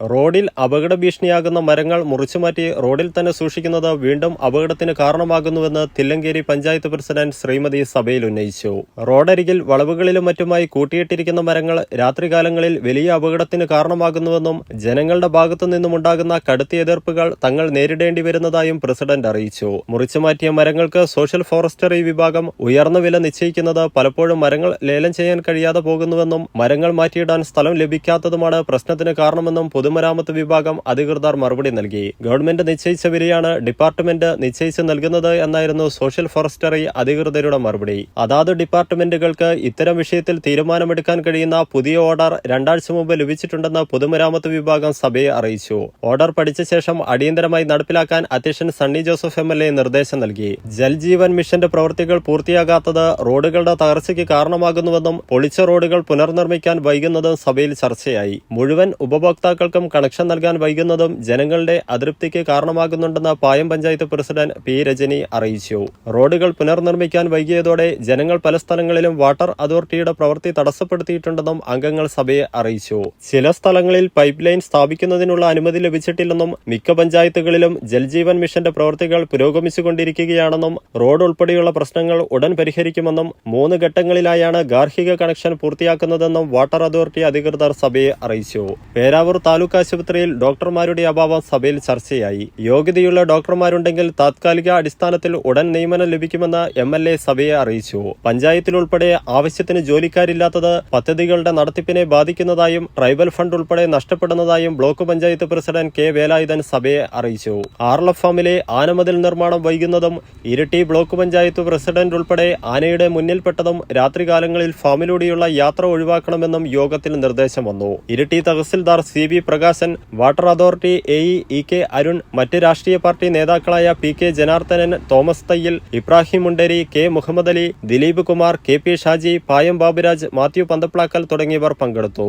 റോഡിൽ അപകട ഭീഷണിയാകുന്ന മരങ്ങൾ മുറിച്ചുമാറ്റി റോഡിൽ തന്നെ സൂക്ഷിക്കുന്നത് വീണ്ടും അപകടത്തിന് കാരണമാകുന്നുവെന്ന് തില്ലങ്കേരി പഞ്ചായത്ത് പ്രസിഡന്റ് ശ്രീമതി സഭയിൽ ഉന്നയിച്ചു. റോഡരികിൽ വളവുകളിലും മറ്റുമായി കൂട്ടിയിട്ടിരിക്കുന്ന മരങ്ങൾ രാത്രികാലങ്ങളിൽ വലിയ അപകടത്തിന് കാരണമാകുന്നുവെന്നും ജനങ്ങളുടെ ഭാഗത്തു നിന്നുമുണ്ടാകുന്ന കടുത്ത എതിർപ്പുകൾ തങ്ങൾ നേരിടേണ്ടി വരുന്നതായും പ്രസിഡന്റ് അറിയിച്ചു. മുറിച്ചുമാറ്റിയ മരങ്ങൾക്ക് സോഷ്യൽ ഫോറസ്റ്ററി വിഭാഗം ഉയർന്ന വില നിശ്ചയിക്കുന്നത് പലപ്പോഴും മരങ്ങൾ ലേലം ചെയ്യാൻ കഴിയാതെ പോകുന്നുവെന്നും മരങ്ങൾ മാറ്റിയിടാൻ സ്ഥലം ലഭിക്കാത്തതുമാണ് പ്രശ്നത്തിന് കാരണമെന്നും പൊതുമരാമത്ത് വിഭാഗം അധികൃതർ മറുപടി നൽകി. ഗവൺമെന്റ് നിശ്ചയിച്ച വിലയാണ് ഡിപ്പാർട്ട്മെന്റ് നിശ്ചയിച്ച് നൽകുന്നത് എന്നായിരുന്നു സോഷ്യൽ ഫോറസ്റ്ററി അധികൃതരുടെ മറുപടി. അതാത് ഡിപ്പാർട്ട്മെന്റുകൾക്ക് ഇത്തരം വിഷയത്തിൽ തീരുമാനമെടുക്കാൻ കഴിയുന്ന പുതിയ ഓർഡർ രണ്ടാഴ്ച മുമ്പ് ലഭിച്ചിട്ടുണ്ടെന്ന് പൊതുമരാമത്ത് വിഭാഗം സഭയെ അറിയിച്ചു. ഓർഡർ പഠിച്ച ശേഷം അടിയന്തരമായി നടപ്പിലാക്കാൻ അധ്യക്ഷൻ Sunny Joseph M L A നിർദ്ദേശം നൽകി. ജൽജീവൻ മിഷന്റെ പ്രവൃത്തികൾ പൂർത്തിയാകാത്തത് റോഡുകളുടെ തകർച്ചയ്ക്ക് കാരണമാകുന്നുവെന്നും പൊളിച്ച റോഡുകൾ പുനർനിർമ്മിക്കാൻ വൈകുന്നതും സഭയിൽ ചർച്ചയായി. മുഴുവൻ ഉപഭോക്താക്കൾക്കും കണക്ഷൻ നൽകാൻ വൈകുന്നതും ജനങ്ങളുടെ അതൃപ്തിക്ക് കാരണമാകുന്നുണ്ടെന്ന് പായം പഞ്ചായത്ത് പ്രസിഡന്റ് പി രജനി അറിയിച്ചു. റോഡുകൾ പുനർനിർമ്മിക്കാൻ വൈകിയതോടെ ജനങ്ങൾ പല സ്ഥലങ്ങളിലും വാട്ടർ അതോറിറ്റിയുടെ പ്രവൃത്തി തടസ്സപ്പെടുത്തിയിട്ടുണ്ടെന്നും അംഗങ്ങൾ സഭയെ അറിയിച്ചു. ചില സ്ഥലങ്ങളിൽ പൈപ്പ് ലൈൻ സ്ഥാപിക്കുന്നതിനുള്ള അനുമതി ലഭിച്ചിട്ടില്ലെന്നും മിക്ക പഞ്ചായത്തുകളിലും ജൽജീവൻ മിഷന്റെ പ്രവൃത്തികൾ പുരോഗമിച്ചുകൊണ്ടിരിക്കുകയാണെന്നും റോഡ് ഉൾപ്പെടെയുള്ള പ്രശ്നങ്ങൾ ഉടൻ പരിഹരിക്കുമെന്നും മൂന്ന് ഘട്ടങ്ങളിലായാണ് ഗാർഹിക കണക്ഷൻ പൂർത്തിയാക്കുന്നതെന്നും വാട്ടർ അതോറിറ്റി അധികൃതർ സഭയെ അറിയിച്ചു. പേരാവൂർ താലൂക്ക് ആശുപത്രിയിൽ ഡോക്ടർമാരുടെ അഭാവം സഭയിൽ ചർച്ചയായി. യോഗ്യതയുള്ള ഡോക്ടർമാരുണ്ടെങ്കിൽ താത്കാലിക അടിസ്ഥാനത്തിൽ ഉടൻ നിയമനം ലഭിക്കുമെന്ന് എം എൽ എ സഭയെ അറിയിച്ചു. പഞ്ചായത്തിലുൾപ്പെടെ ആവശ്യത്തിന് ജോലിക്കാരില്ലാത്തത് പദ്ധതികളുടെ നടത്തിപ്പിനെ ബാധിക്കുന്നതായും ട്രൈബൽ ഫണ്ട് ഉൾപ്പെടെ നഷ്ടപ്പെടുന്നതായും block panchayat president K Velayudhan സഭയെ അറിയിച്ചു. ആർലഫ് ഫാമിലെ ആനമതിൽ നിർമ്മാണം വൈകുന്നതും ഇരട്ടി ബ്ലോക്ക് പഞ്ചായത്ത് പ്രസിഡന്റ് ഉൾപ്പെടെ ആനയുടെ മുന്നിൽപ്പെട്ടതും രാത്രികാലങ്ങളിൽ ഫാമിലൂടെയുള്ള യാത്ര ഒഴിവാക്കണമെന്നും യോഗത്തിൽ നിർദ്ദേശം വന്നു. ഇരട്ടി tahsildar C Prakashan water authority A E K Arun മറ്റ് രാഷ്ട്രീയ പാർട്ടി നേതാക്കളായ P K Janardhanan Thomas Thayyil Ibrahim Munderi K Muhammad Ali Dileep Kumar K P Shaji Payam Baburaj Mathew Panthaplackal തുടങ്ങിയവർ പങ്കെടുത്തു.